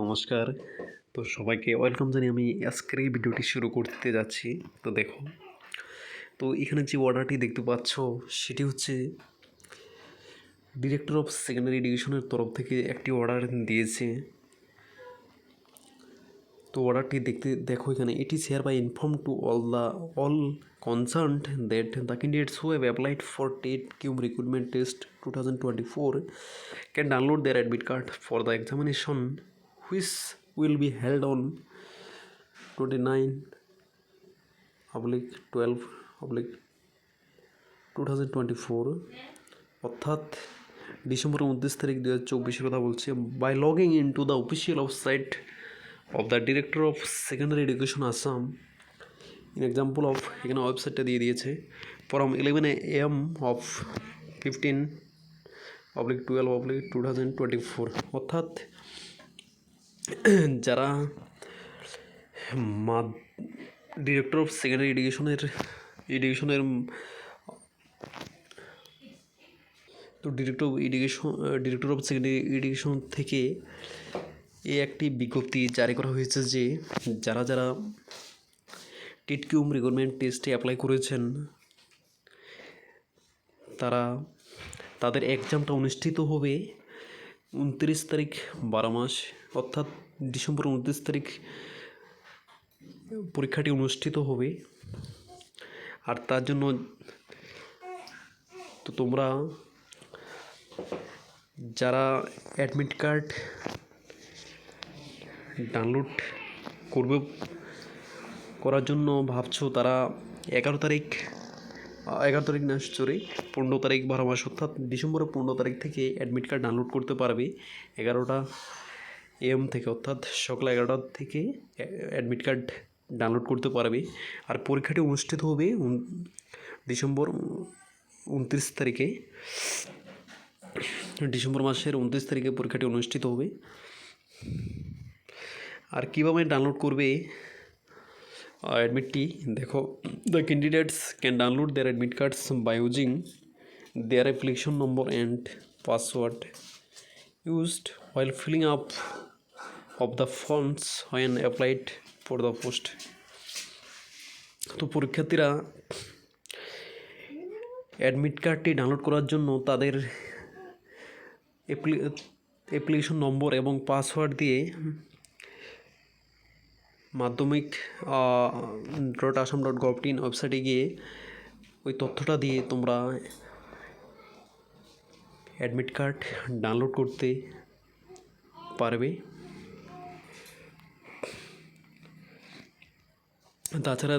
নমস্কার। তো সবাইকে ওয়েলকাম জানিয়ে আমি আজকের এই ভিডিওটি শুরু করতে যাচ্ছি। তো দেখো, তো এখানে যে অর্ডারটি দেখতে পাচ্ছ, সেটি হচ্ছে ডিরেক্টর অফ সেকেন্ডারি এডুকেশনের তরফ থেকে একটি অর্ডার দিয়েছে। তো অর্ডারটি দেখতে, দেখো এখানে এটি hereby inform to all the all concerned that the candidates who have applied for TET cum recruitment test two thousand twenty four can download their admit card for the examination which will be held on 29 oblique 12 oblique 2024 অর্থাৎ December উনত্রিশ তারিখ দু হাজার চব্বিশের কথা বলছে। By logging in to the official website of the director of secondary education Assam in example of এখানে ওয়েবসাইটটা দিয়ে দিয়েছে from eleven M of fifteen oblique twelve oblique two thousand twenty four অর্থাৎ যারা মা ডিরেক্টর অফ সেকেন্ডারি এডুকেশনের এডুকেশনের তো director of education director of secondary education থেকে এই একটি বিজ্ঞপ্তি জারি করা হয়েছে যে যারা যারা টিট কিউম রিক্রুটমেন্ট টেস্টে অ্যাপ্লাই করেছেন, তারা তাদের এক্সামটা অনুষ্ঠিত হবে উনত্রিশ তারিখ বারো মাস, অর্থাৎ ডিসেম্বর উনত্রিশ তারিখ পরীক্ষাটি অনুষ্ঠিত হবে। আর তার জন্য তো তোমরা যারা অ্যাডমিট কার্ড ডাউনলোড করবে, করার জন্য ভাবছ তারা এগারো তারিখ এগারো তারিখ না সরি পনেরো তারিখ বারো মাস, অর্থাৎ ডিসেম্বরের পনেরো তারিখ থেকে অ্যাডমিট কার্ড ডাউনলোড করতে পারবে। এগারোটা এম থেকে, অর্থাৎ সকাল এগারোটা থেকে অ্যাডমিট কার্ড ডাউনলোড করতে পারবে। আর পরীক্ষাটি অনুষ্ঠিত হবে ডিসেম্বর উনত্রিশ তারিখে। ডিসেম্বর মাসের উনত্রিশ তারিখে পরীক্ষাটি অনুষ্ঠিত হবে। আর কীভাবে ডাউনলোড করবে অ্যাডমিটটি দেখো the candidates can download their admit cards by using their application number and password used while filling up of the forms when applied for the post. তো পরীক্ষার্থীরা অ্যাডমিট কার্ডটি ডাউনলোড করার জন্য তাদের অ্যাপ্লিকেশন নম্বর এবং পাসওয়ার্ড দিয়ে Madhyamik dot Assam dot gov in ওয়েবসাইটে গিয়ে ওই তথ্যটা দিয়ে তোমরা অ্যাডমিট কার্ড ডাউনলোড করতে পারবে। তাছাড়া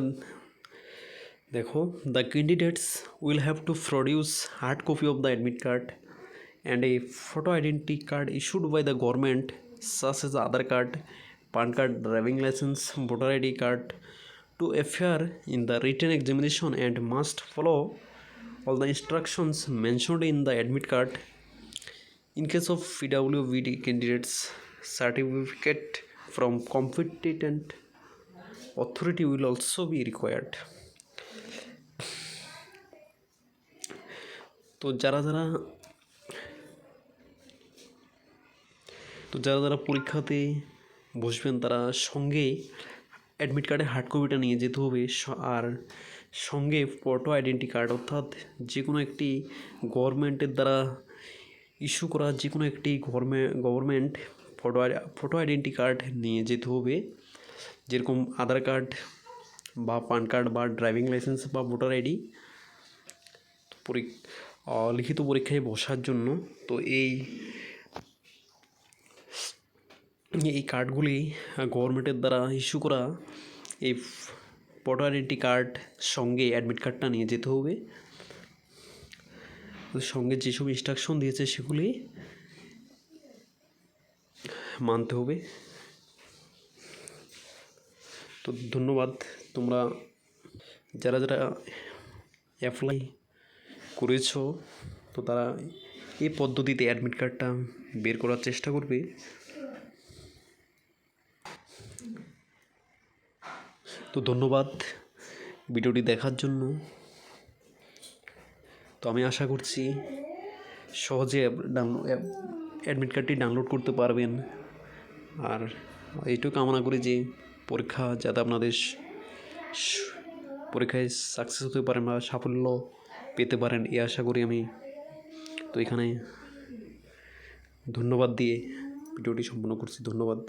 দেখো the candidates will have to produce hard copy of the admit card and a photo identity card issued by the government such as Aadhaar card PAN card driving licence voter ID card to appear in the written examination and must follow all the instructions mentioned in the admit card. In case of PWVD candidates, certificate from competent authority will also be required. তো যারা যারা তো যারা যারা পরীক্ষাতে বসবেন তারা সঙ্গে অ্যাডমিট কার্ডের হার্ড কপিটা নিয়ে যেতে হবে। আর সঙ্গে ফটো আইডেন্টি কার্ড অর্থাৎ যে কোনো একটি গভর্নমেন্টের দ্বারা ইস্যু করা যে কোনো একটি government government photo photo identity card নিয়ে যেতে হবে। যেরকম আধার কার্ড বা পান কার্ড বা ড্রাইভিং লাইসেন্স বা ভোটার আইডি লিখিত পরীক্ষায় বসার জন্য। তো এই এই কার্ডগুলি গভর্নমেন্টের দ্বারা ইস্যু করা এই ভোটার আইডেন্টি কার্ড সঙ্গে অ্যাডমিট কার্ডটা নিয়ে যেতে হবে। সঙ্গে যেসব ইনস্ট্রাকশন দিয়েছে সেগুলি মানতে হবে। তো ধন্যবাদ, তোমরা যারা যারা অ্যাপ্লাই করেছ, তো তারা এই পদ্ধতিতে অ্যাডমিট কার্ডটা বের করার চেষ্টা করবে। তো ধন্যবাদ ভিডিওটি দেখার জন্য। তো আমি আশা করছি সহজে অ্যাডমিট কার্ডটি ডাউনলোড করতে পারবেন। আর এইটুকু কামনা করি যে পরীক্ষা যাতে আপনাদের পরীক্ষায় সাকসেস হতে পারেন বা সাফল্য পেতে পারেন, এই আশা করি আমি। তো এখানে ধন্যবাদ দিয়ে ভিডিওটি সম্পন্ন করছি। ধন্যবাদ।